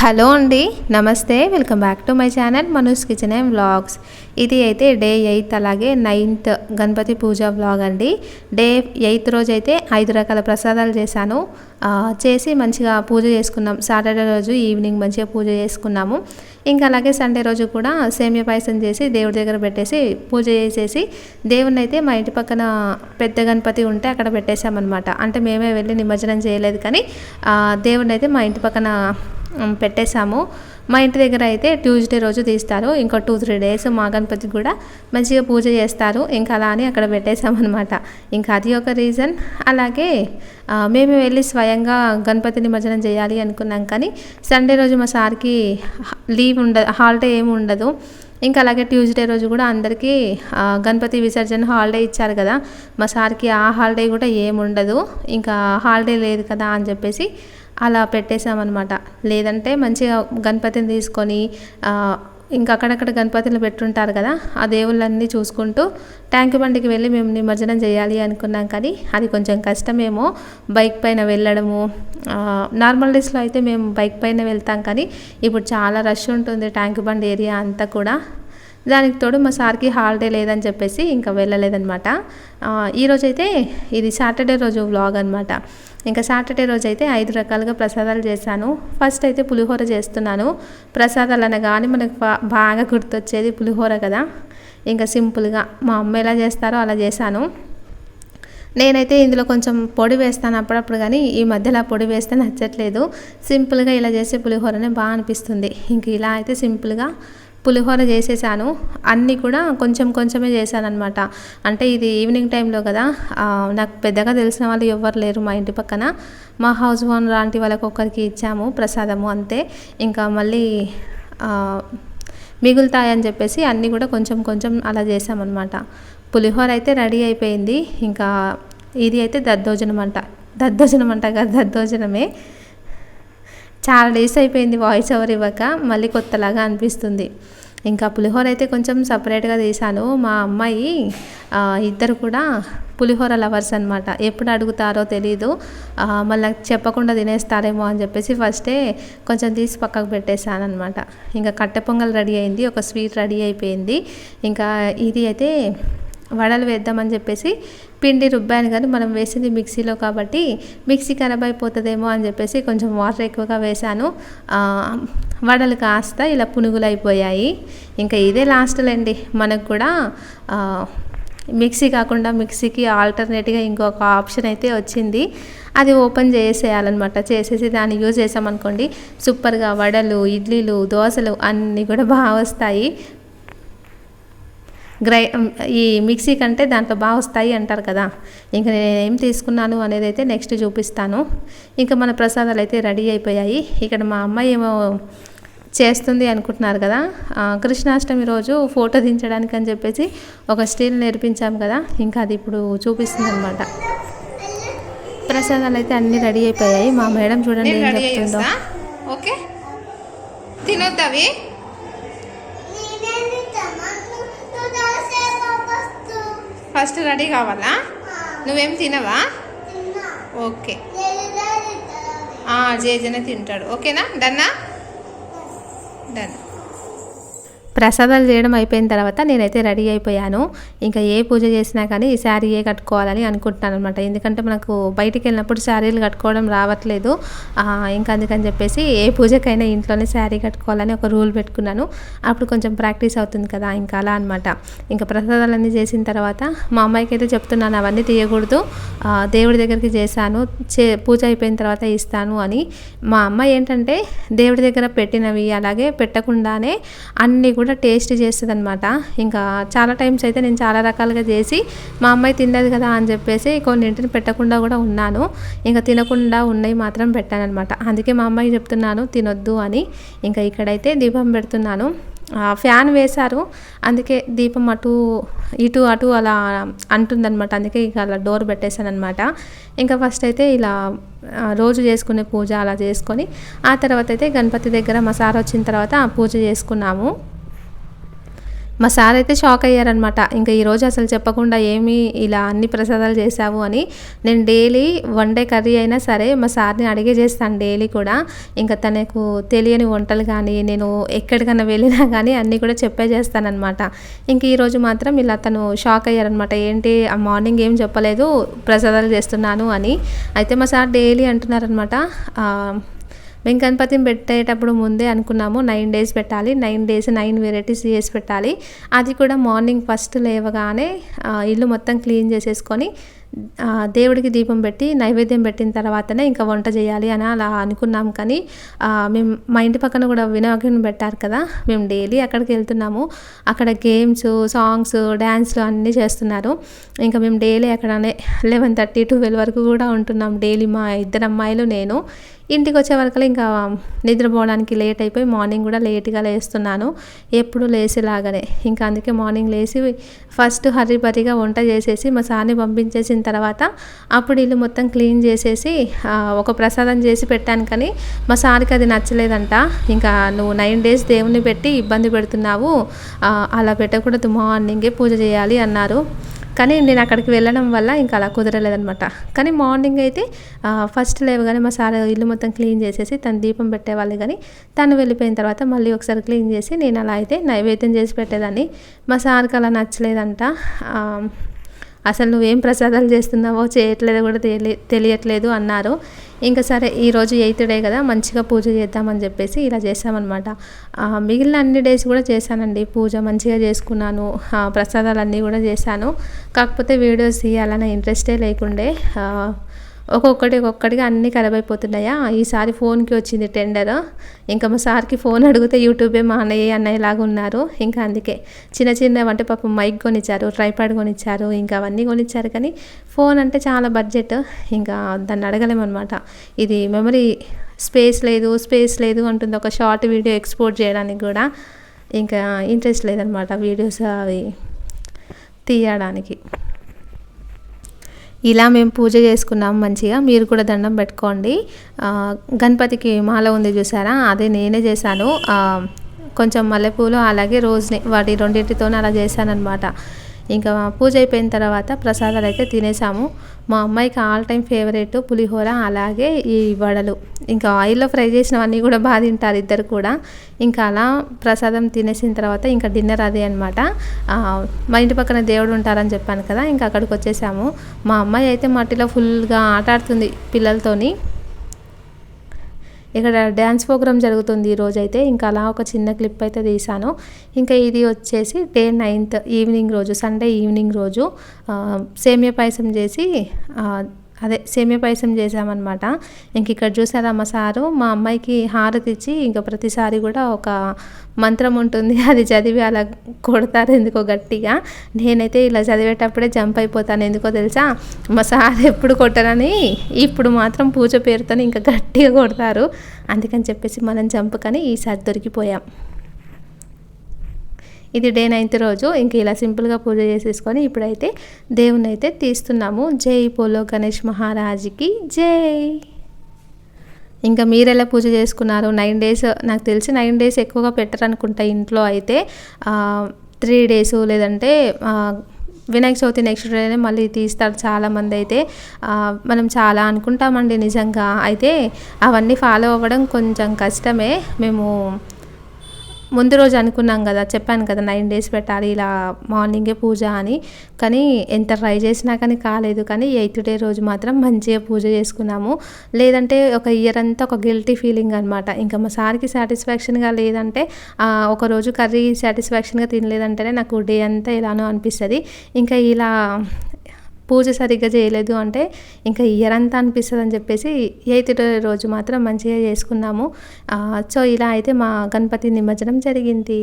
Hello అండి నమస్తే. Welcome back to my channel Manoj kitchen and vlogs. ఇది అయితే డే ఎయిత్ అలాగే నైన్త్ గణపతి పూజ వ్లాగ్ అండి. డే ఎయిత్ రోజు అయితే ఐదు రకాల ప్రసాదాలు చేశాను. చేసి మంచిగా పూజ చేసుకున్నాం. సాటర్డే రోజు ఈవినింగ్ మంచిగా పూజ చేసుకున్నాము. ఇంకా అలాగే సండే రోజు కూడా సేమియా పాయసం చేసి దేవుడి దగ్గర పెట్టేసి పూజ చేసేసి దేవుణ్ణి అయితే మా ఇంటి పక్కన పెద్ద గణపతి ఉంటే అక్కడ పెట్టేశామన్నమాట. అంటే మేమే వెళ్ళి నిమజ్జనం చేయలేదు కానీ ఆ, దేవుణ్ణి అయితే మా ఇంటి పక్కన పెట్టేశాము. మా ఇంటి దగ్గర అయితే ట్యూస్డే రోజు తీస్తారు. ఇంకో టూ త్రీ డేస్ మా గణపతికి కూడా మంచిగా పూజ చేస్తారు. ఇంకా అలా అని అక్కడ పెట్టేశామన్నమాట. ఇంకా అది ఒక రీజన్. అలాగే మేము వెళ్ళి స్వయంగా గణపతి నిమజ్జనం చేయాలి అనుకున్నాం. కానీ సండే రోజు మా సార్కి లీవ్ ఉండ హాలిడే ఏమి ఉండదు. ఇంకా అలాగే ట్యూస్డే రోజు కూడా అందరికీ గణపతి విసర్జన హాలిడే ఇచ్చారు కదా. మా సార్కి ఆ హాలిడే కూడా ఏముండదు ఇంకా హాలిడే లేదు కదా అని చెప్పేసి అలా పెట్టేశామన్నమాట. లేదంటే మంచిగా గణపతిని తీసుకొని ఇంకా అక్కడక్కడ గణపతిని పెట్టుంటారు కదా ఆ దేవుళ్ళన్నీ చూసుకుంటూ ట్యాంక్ బండికి వెళ్ళి మేము నిమజ్జనం చేయాలి అనుకున్నాం కానీ అది కొంచెం కష్టమేమో. బైక్ పైన వెళ్ళడము నార్మల్ డేస్లో అయితే మేము బైక్ పైన వెళ్తాం కానీ ఇప్పుడు చాలా రష్ ఉంటుంది ట్యాంక్ బండి ఏరియా అంతా కూడా. దానికి తోడు మా సార్కి హాలిడే లేదని చెప్పేసి ఇంకా వెళ్ళలేదనమాట ఈరోజైతే ఇది సాటర్డే రోజు వ్లాగ్ అనమాట ఇంకా సాటర్డే రోజు అయితే ఐదు రకాలుగా ప్రసాదాలు చేశాను. ఫస్ట్ అయితే పులిహోర చేస్తున్నాను. ప్రసాదాలు అనగానే మనకు బాగా గుర్తొచ్చేది పులిహోర కదా. ఇంకా సింపుల్గా మా అమ్మ ఎలా చేస్తారో అలా చేశాను. నేనైతే ఇందులో కొంచెం పొడి వేస్తాను అప్పుడప్పుడు కానీ ఈ మధ్యలో పొడి వేస్తే నచ్చట్లేదు. సింపుల్గా ఇలా చేసే పులిహోరనే బాగా అనిపిస్తుంది. ఇంక ఇలా అయితే సింపుల్గా పులిహోర చేసేసాను. అన్నీ కూడా కొంచెం కొంచెమే చేశాను అనమాట అంటే ఇది ఈవినింగ్ టైంలో కదా. నాకు పెద్దగా తెలిసిన వాళ్ళు ఎవ్వరు లేరు మా ఇంటి పక్కన. మా హౌస్ ఓన్ లాంటి వాళ్ళకి ఒక్కరికి ఇచ్చాము ప్రసాదము అంతే. ఇంకా మళ్ళీ మిగులుతాయని చెప్పేసి అన్నీ కూడా కొంచెం కొంచెం అలా చేసామన్నమాట పులిహోర అయితే రెడీ అయిపోయింది. ఇంకా ఇది అయితే దద్దోజనం అంట దద్దోజనం అంట కదా దద్దోజనమే. చాలా డేస్ అయిపోయింది వాయిస్ ఓవర్ ఇవ్వక మళ్ళీ కొత్తలాగా అనిపిస్తుంది. ఇంకా పులిహోర అయితే కొంచెం సపరేట్గా తీసాను మా అమ్మాయి ఇద్దరు కూడా పులిహోర లవర్స్ అనమాట ఎప్పుడు అడుగుతారో తెలీదు. మళ్ళీ చెప్పకుండా తినేస్తారేమో అని చెప్పేసి ఫస్టే కొంచెం తీసి పక్కకు పెట్టేశాను అనమాట ఇంకా కట్టె పొంగల్ రెడీ అయింది ఒక స్వీట్ రెడీ అయిపోయింది. ఇంకా ఇది అయితే వడలు వేద్దామని చెప్పేసి పిండి రుబ్బాను కానీ మనం వేసింది మిక్సీలో కాబట్టి మిక్సీ ఖరాబ్ అయిపోతుందేమో అని చెప్పేసి కొంచెం వాటర్ ఎక్కువగా వేశాను. వడలు కాస్త ఇలా పునుగులు అయిపోయాయి. ఇంకా ఇదే లాస్ట్లేండి మనకు కూడా మిక్సీ కాకుండా మిక్సీకి ఆల్టర్నేట్గా ఇంకొక ఆప్షన్ అయితే వచ్చింది. అది ఓపెన్ చేసేయాలన్నమాట. చేసేసి దాన్ని యూజ్ చేసామనుకోండి సూపర్గా వడలు ఇడ్లీలు దోశలు అన్నీ కూడా బాగా వస్తాయి. గ్రై ఈ మిక్సీ కంటే దాంట్లో బాగా వస్తాయి అంటారు కదా. ఇంకా నేను ఏం తీసుకున్నాను అనేది అయితే నెక్స్ట్ చూపిస్తాను. ఇంకా మన ప్రసాదాలు అయితే రెడీ అయిపోయాయి. ఇక్కడ మా అమ్మాయి ఏమో చేస్తుంది అనుకుంటున్నారు కదా. కృష్ణాష్టమి రోజు ఫోటో దించడానికి అని చెప్పేసి ఒక స్టీల్ నేర్పించాం కదా. ఇంకా అది ఇప్పుడు చూపిస్తుంది అనమాట ప్రసాదాలు అయితే అన్నీ రెడీ అయిపోయాయి. మా మేడం చూడండి నేను ఏం రెడీ చెప్తుందో. ఓకే. తినొద్దు అవి. ఫస్ట్ రెడీ కావాలా? నువ్వేం తినవా? ఓకే. జేజనే తింటాడు. ఓకేనా? డన్నా? డన్. ప్రసాదాలు చేయడం అయిపోయిన తర్వాత నేనైతే రెడీ అయిపోయాను. ఇంకా ఏ పూజ చేసినా కానీ ఈ శారీయే కట్టుకోవాలని అనుకుంటున్నాను అనమాట ఎందుకంటే మనకు బయటికి వెళ్ళినప్పుడు శారీలు కట్టుకోవడం రావట్లేదు. ఇంకా అందుకని చెప్పేసి ఏ పూజకైనా ఇంట్లోనే శారీ కట్టుకోవాలని ఒక రూల్ పెట్టుకున్నాను. అప్పుడు కొంచెం ప్రాక్టీస్ అవుతుంది కదా ఇంకా అలా అనమాట ఇంకా ప్రసాదాలన్నీ చేసిన తర్వాత మా అమ్మాయికి అయితే చెప్తున్నాను అవన్నీ తీయకూడదు. దేవుడి దగ్గరికి చేశాను. చే పూజ అయిపోయిన తర్వాత ఇస్తాను అని. మా అమ్మాయి ఏంటంటే దేవుడి దగ్గర పెట్టినవి అలాగే పెట్టకుండానే అన్నీ కూడా టేస్ట్ చేస్తుంది అనమాట ఇంకా చాలా టైమ్స్ అయితే నేను చాలా రకాలుగా చేసి మా అమ్మాయి తిన్నది కదా అని చెప్పేసి కొన్నింటిని పెట్టకుండా కూడా ఉన్నాను. ఇంకా తినకుండా ఉన్నాయి మాత్రం పెట్టాను అనమాట అందుకే మా అమ్మాయి చెప్తున్నాను తినొద్దు అని. ఇంకా ఇక్కడైతే దీపం పెడుతున్నాను. ఫ్యాన్ వేశారు. అందుకే దీపం అటు ఇటు అటు అలా అంటుందన్నమాట. అందుకే ఇక అలా డోర్ పెట్టేశాను అనమాట ఇంకా ఫస్ట్ అయితే ఇలా రోజు చేసుకునే పూజ అలా చేసుకొని ఆ తర్వాత అయితే గణపతి దగ్గర మా సార్ వచ్చిన తర్వాత పూజ చేసుకున్నాము. మా సార్ అయితే షాక్ అయ్యారనమాట ఇంకా ఈరోజు అసలు చెప్పకుండా ఏమి ఇలా అన్ని ప్రసాదాలు చేశావు అని. నేను డైలీ వన్ డే కర్రీ అయినా సరే మా సార్ని అడిగే చేస్తాను డైలీ కూడా. ఇంకా తనకు తెలియని వంటలు కానీ నేను ఎక్కడికన్నా వెళ్ళినా కానీ అన్నీ కూడా చెప్పే చేస్తానన్నమాట. ఇంక ఈరోజు మాత్రం ఇలా తను షాక్ అయ్యారనమాట ఏంటి ఆ మార్నింగ్ ఏం చెప్పలేదు ప్రసాదాలు చేస్తున్నాను అని. అయితే మా సార్ డైలీ అంటున్నారనమాట మేము గణపతిని పెట్టేటప్పుడు ముందే అనుకున్నాము నైన్ డేస్ పెట్టాలి నైన్ డేస్ నైన్ వెరైటీస్ చేసి పెట్టాలి. అది కూడా మార్నింగ్ ఫస్ట్ లేవగానే ఇల్లు మొత్తం క్లీన్ చేసేసుకొని దేవుడికి దీపం పెట్టి నైవేద్యం పెట్టిన తర్వాతనే ఇంకా వంట చేయాలి అని అలా అనుకున్నాం. కానీ మేము మా ఇంటి పక్కన కూడా వినాయకుని పెట్టారు కదా మేము డైలీ అక్కడికి వెళ్తున్నాము. అక్కడ గేమ్స్ సాంగ్స్ డ్యాన్స్లు అన్నీ చేస్తున్నారు. ఇంకా మేము డైలీ అక్కడనే లెవెన్ థర్టీ ట్వెల్వ్ వరకు కూడా ఉంటున్నాం. డైలీ మా ఇద్దరు అమ్మాయిలు నేను. ఇంటికి వచ్చే వరకు ఇంకా నిద్రపోవడానికి లేట్ అయిపోయి మార్నింగ్ కూడా లేట్గా లేస్తున్నాను. ఎప్పుడు లేసేలాగానే. ఇంకా అందుకే మార్నింగ్ లేచి ఫస్ట్ హర్రీ బర్రీగా వంట చేసేసి మా సార్ని పంపించేసిన తర్వాత అప్పుడు ఇల్లు మొత్తం క్లీన్ చేసేసి ఒక ప్రసాదం చేసి పెట్టాను కానీ మా సార్కి అది నచ్చలేదంట. ఇంకా నువ్వు నైన్ డేస్ దేవుని పెట్టి ఇబ్బంది పెడుతున్నావు అలా పెట్టకూడదు మార్నింగే పూజ చేయాలి అన్నారు. కానీ నేను అక్కడికి వెళ్ళడం వల్ల ఇంకా అలా కుదరలేదనమాట కానీ మార్నింగ్ అయితే ఫస్ట్ లేవగానే మా సార్ ఇల్లు మొత్తం క్లీన్ చేసేసి తను దీపం పెట్టేవాళ్ళు కానీ తను వెళ్ళిపోయిన తర్వాత మళ్ళీ ఒకసారి క్లీన్ చేసి నేను అలా అయితే నైవేద్యం చేసి పెట్టేదాన్ని. మా సార్కి అలా నచ్చలేదంట. అసలు నువ్వేం ప్రసాదాలు చేస్తున్నావో చేయట్లేదో కూడా తెలియ తెలియట్లేదు అన్నారు. ఇంకా సరే ఈరోజు ఎయిత్ డే కదా మంచిగా పూజ చేద్దామని చెప్పేసి ఇలా చేసామన్నమాట మిగిలిన అన్ని డేస్ కూడా చేశానండి. పూజ మంచిగా చేసుకున్నాను ప్రసాదాలు అన్నీ కూడా చేశాను. కాకపోతే వీడియోస్ తీయాలన్న ఇంట్రెస్టే లేకుండే ఒక్కొక్కటి ఒక్కొక్కటిగా అన్నీ ఖరాబ్ అయిపోతున్నాయా? ఈసారి ఫోన్కి వచ్చింది టెండర్. ఇంకా మా సార్కి ఫోన్ అడిగితే యూట్యూబే మా అన్నయ్య అన్నయ్యలాగా ఉన్నారు. ఇంకా అందుకే చిన్న చిన్న అంటే పాపం మైక్ కొనిచ్చారు ట్రైపాడ్ కొనిచ్చారు ఇంకా అవన్నీ కొనిచ్చారు. కానీ ఫోన్ అంటే చాలా బడ్జెట్. ఇంకా దాన్ని అడగలేమన్నమాట. ఇది మెమరీ స్పేస్ లేదు స్పేస్ లేదు అంటుంది. ఒక షార్ట్ వీడియో ఎక్స్పోర్ట్ చేయడానికి కూడా ఇంకా ఇంట్రెస్ట్ లేదనమాట వీడియోస్ అవి తీయడానికి. ఇలా మేము పూజ చేసుకున్నాం మంచిగా. మీరు కూడా దండం పెట్టుకోండి. గణపతికి మాల ఉంది చూసారా? అదే నేనే చేశాను. కొంచెం మల్లెపూలు అలాగే రోజుని వాటి రెండింటితోనే అలా చేశానన్నమాట. ఇంకా పూజ అయిపోయిన తర్వాత ప్రసాదాలు అయితే తినేసాము. మా అమ్మాయికి ఆల్ టైం ఫేవరెట్ పులిహోర అలాగే ఈ వడలు. ఇంకా ఆయిల్లో ఫ్రై చేసినవన్నీ కూడా బాగా తింటారు ఇద్దరు కూడా. ఇంకా అలా ప్రసాదం తినేసిన తర్వాత ఇంకా డిన్నర్ అదే అనమాట మా ఇంటి పక్కన దేవుడు ఉంటారని చెప్పాను కదా ఇంకా అక్కడికి వచ్చేసాము. మా అమ్మాయి అయితే మట్టిలో ఫుల్గా ఆట ఆడుతుంది పిల్లలతోని. ఇక్కడ డ్యాన్స్ ప్రోగ్రామ్ జరుగుతుంది ఈ అయితే ఇంకా అలా ఒక చిన్న క్లిప్ అయితే తీశాను. ఇంకా ఇది వచ్చేసి డే నైన్త్ ఈవినింగ్ రోజు సండే ఈవినింగ్ రోజు సేమియా పాయసం చేసి అదే సేమియా పాయసం చేసామన్నమాట ఇంక ఇక్కడ చూసారా మా సారు? మా అమ్మాయికి హారతి ఇచ్చి ఇంకా ప్రతిసారి కూడా ఒక మంత్రం ఉంటుంది. అది చదివి అలా కొడతారు ఎందుకో గట్టిగా. నేనైతే ఇలా చదివేటప్పుడే జంప్ అయిపోతాను. ఎందుకో తెలుసా? మా సార్ ఎప్పుడు కొట్టరని ఇప్పుడు మాత్రం పూజ పేరుతో ఇంకా గట్టిగా కొడతారు. అందుకని చెప్పేసి మనం జంప్ కానీ ఈసారి దొరికిపోయాం. ఇది డే నైన్త్ రోజు. ఇంక ఇలా సింపుల్గా పూజ చేసేసుకొని ఇప్పుడైతే దేవుని అయితే తీస్తున్నాము. జై పోలో గణేష్ మహారాజ్కి జై. ఇంకా మీరు ఎలా పూజ చేసుకున్నారు? నైన్ డేస్ నాకు తెలిసి నైన్ డేస్ ఎక్కువగా పెట్టరనుకుంటా ఇంట్లో అయితే. త్రీ డేస్ లేదంటే వినాయక చవితి నెక్స్ట్ డేనే మళ్ళీ తీస్తారు చాలామంది అయితే. మనం చాలా అనుకుంటామండి నిజంగా. అయితే అవన్నీ ఫాలో అవ్వడం కొంచెం కష్టమే. మేము ముందు రోజు అనుకున్నాం కదా చెప్పాను కదా నైన్ డేస్ పెట్టాలి ఇలా మార్నింగే పూజ అని. కానీ ఎంత ట్రై చేసినా కానీ కాలేదు. కానీ ఎయిత్ డే రోజు మాత్రం మంచిగా పూజ చేసుకున్నాము. లేదంటే ఒక ఇయర్ అంతా ఒక గిల్టీ ఫీలింగ్ అనమాట ఇంకా మా సార్కి సాటిస్ఫాక్షన్గా లేదంటే ఒక రోజు కర్రీ సాటిస్ఫాక్షన్గా తినలేదంటేనే నాకు డే అంతా ఎలానో అనిపిస్తుంది. ఇంకా ఇలా పూజ సరిగ్గా చేయలేదు అంటే ఇంకా ఇయర్ అంతా అనిపిస్తుంది అని చెప్పేసి ఎయిత్ రోజు మాత్రం మంచిగా చేసుకున్నాము. సో ఇలా అయితే మా గణపతి నిమజ్జనం జరిగింది.